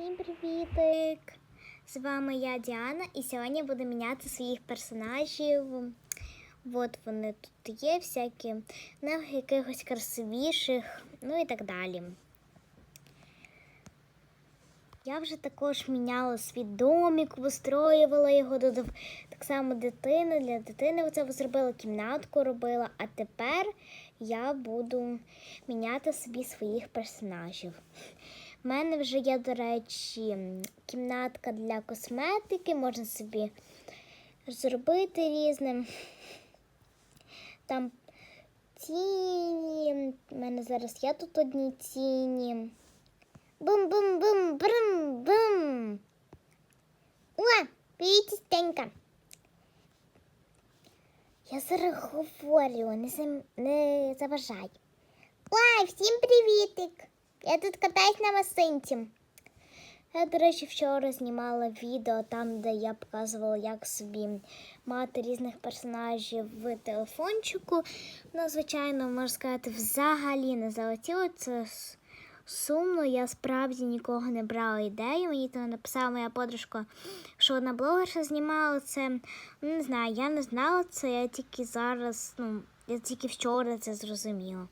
Всім привітик! З вами я Діана, і сьогодні буду міняти своїх персонажів. От вони тут є, всякі на якихось красивіших, ну і так далі. Я вже також міняла свій домик, вистроювала його, так само дитину. Для дитини оце зробила кімнатку робила, а тепер я буду міняти собі своїх персонажів. У мене вже є, до речі, кімнатка для косметики, можна собі зробити різним. Там тіні. У мене зараз є тут одні тіні. Бум-бум-бум-брум-бум. О, привіт, Стенька. Я зараз говорю, не, заважай. Ой, всім привітик! Я тут катаюсь на масинці. Я, до речі, вчора знімала відео там, де я показувала, як собі мати різних персонажів в телефончику. Ну, звичайно, можна сказати, взагалі не залетіло. Це сумно. Я справді нікого не брала ідею. Мені то написала моя подружка, що одна блогерша знімала це. Не знаю, я не знала це, я тільки зараз, ну, я тільки вчора це зрозуміла.